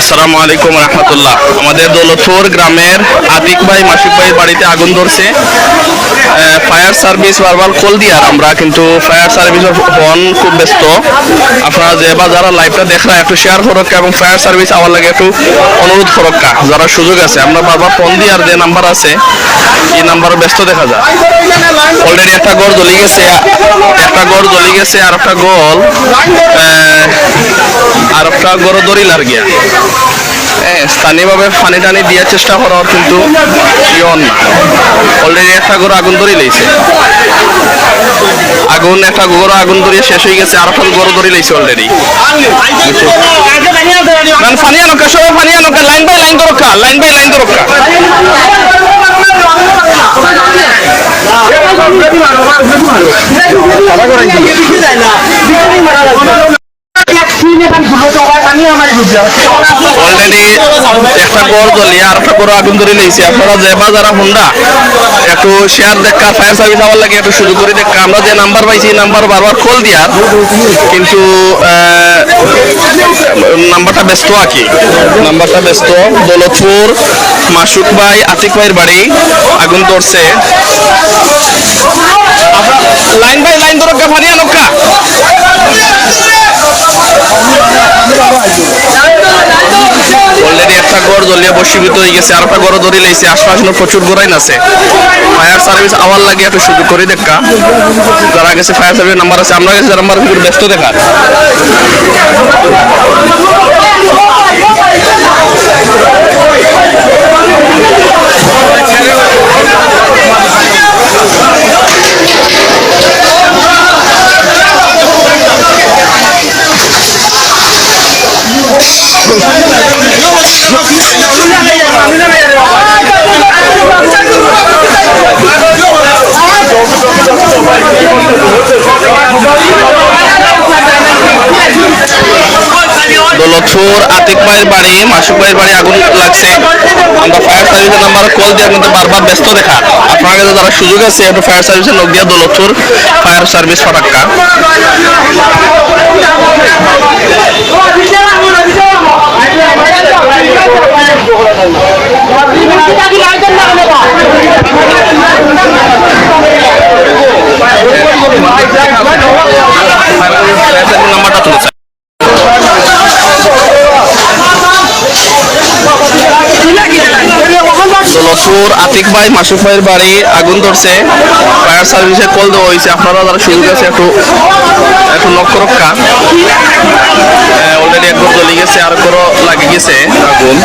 আসসালামু আলাইকুম রহমতুল্লাহ। আমাদের দৌলতপুর গ্রামের আতিক ভাই মাসিক ভাই বাড়িতে আগুন ধরছে। ফায়ার সার্ভিস বারবার কল দিয়ার আমরা কিন্তু ফায়ার সার্ভিস ফোন খুব ব্যস্ত। আপনারা যে বা যারা লাইভটা দেখরা একটু শেয়ার করক্কা এবং ফায়ার সার্ভিস আমার লাগে একটু অনুরোধ করক্কা যারা সুযোগ আছে। আমরা বারবার ফোন দিয়ার যে নাম্বার আছে, এই নাম্বার ব্যস্ত দেখা যায় অলরেডি একটা গড় জ্বলি গেছে, একটা গড় জ্বলি গেছে আর একটা গোল আর একটা গড় দরিলার গিয়া। হ্যাঁ স্থানীয়ভাবে পানি টানি দেওয়ার চেষ্টা করার কিন্তু ইয়ন না। অলরেডি একটা গরু আগুন ধরে লইছে। আগুন, একটা গরু আগুন ধরিয়ে শেষ হয়ে গেছে আর একটা গরু ধরে লইছে অলরেডি মানে পানি আনোকা সবাই পানি আনোকা লাইন বাই লাইন দরকা লাইন বাই লাইন দরকা মারা অলরেডি একটা গড় জ্বলিয়ে আর একটা গরু আগুন ধরে লেছে আপনারা যে বা যারা হুন্ডা একটু শেয়ার দেখা ফায়ার সার্ভিস আমার লাগে একটু শুরু করে দেখা। আমরা যে নাম্বার পাইছি নাম্বার বারবার কল দিয়ার কিন্তু নাম্বারটা ব্যস্ত নাম্বারটা ব্যস্ত। দৌলতপুর মাসুক ভাই আতিক ভাইয়ের বাড়ি আগুন ধরছে। লাইন বাই লাইন ধরকা ফানিয়া গড় জ্বলিয়ে বসীভূত হয়ে গেছে আর একটা গড় ধরে লাইছে, আশপাশে প্রচুর গোড়াইন আছে। ফায়ার সার্ভিস আওয়ার লাগে একটু সুযোগ করে দেখা। যারা গেছে ফায়ার সার্ভিস নাম্বার আছে, আমরা গেছে নাম্বার ব্যস্ত দেখা। দৌলতপুর আতিক ভাইয়ের বাড়ি, মাসুক ভাইয়ের বাড়ি আগুন লাগছে। আমরা ফায়ার সার্ভিসের নাম্বার কল দিয়ে, কিন্তু বারবার ব্যস্ত দেখা আপনার কাছে যারা সুযোগ আছে একটু ফায়ার সার্ভিসের লোক দিয়ে দৌলতপুর ফায়ার সার্ভিস ফটাক্কা ফায়ার সার্ভিস নাম্বারটা তুলছে দৌলতপুর আতিক ভাই মাসুর ভাইয়ের বাড়ি, আগুন ধরছে। ফায়ার সার্ভিসে কল দেওয়া হয়েছে, আপনারা যারা সুযোগ আছে একটু একটু লক্ষ্য রক্ষা। অলরেডি একবার জ্বলে গেছে, আর কোনো লাগে গেছে আগুন।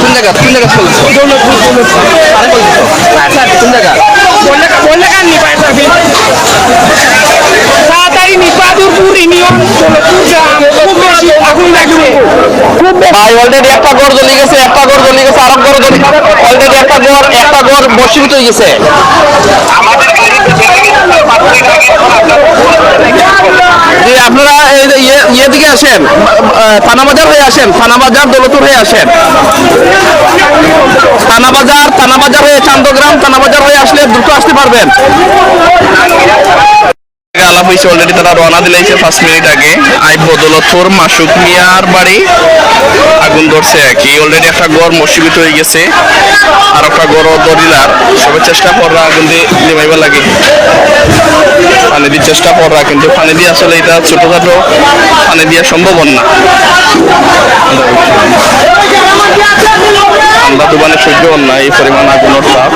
কোন জায়গা কোন জায়গা জায়গা ভাই অলরেডি একটা গড় জ্বলে গেছে, একটা গড় জ্বলে গেছে আর গড় জ্বলে অলরেডি একটা গড় একটা গড় বসীভূত হয়ে গেছে। আপনারা ইয়ে দিকে আসেন থানাবাজার হয়ে আসেন, থানাবাজার দৌলতুর হয়ে আসেন। থানাবাজার থানাবাজার হয়ে চান্দগ্রাম, থানাবাজার হয়ে আসলে দ্রুত আসতে পারবেন। আলাপ হয়েছে অলরেডি তারা রওনা দিলাইছে পাঁচ মিনিট আগে। আই বদলতপুর মাসুক মিয়ার বাড়ি। আগুন ধরছে আর কি। অলরেডি একটা গড় মসজিদ হয়ে গেছে। আর একটা গড় দরিলার। সবাই চেষ্টা কররা আগুন দিয়ে নিভাইবার লাগে। পানি দিয়ে চেষ্টা কররা কিন্তু পানি দিয়ে আসলে এটা ছোটখাটো পানি দেওয়া সম্ভব না। আমরা তো মানে সহ্য না এই পরিমাণ আগুনের তাপ।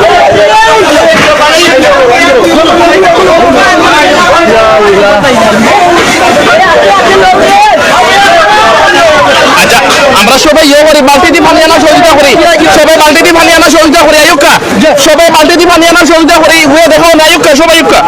আচ্ছা আমরা সবাই ইয়ে করি বালতি দিয়ে পানি আনার সহযোগিতা করি। সবাই বালতি দিয়ে পানি আনার সহযোগিতা করি আয়ুক্কা। সবাই বালতি দিয়ে পানি আনার সহযোগিতা করি। হুয়ে দেখাও না আয়ুক্কা সবাই আয়ুক্কা।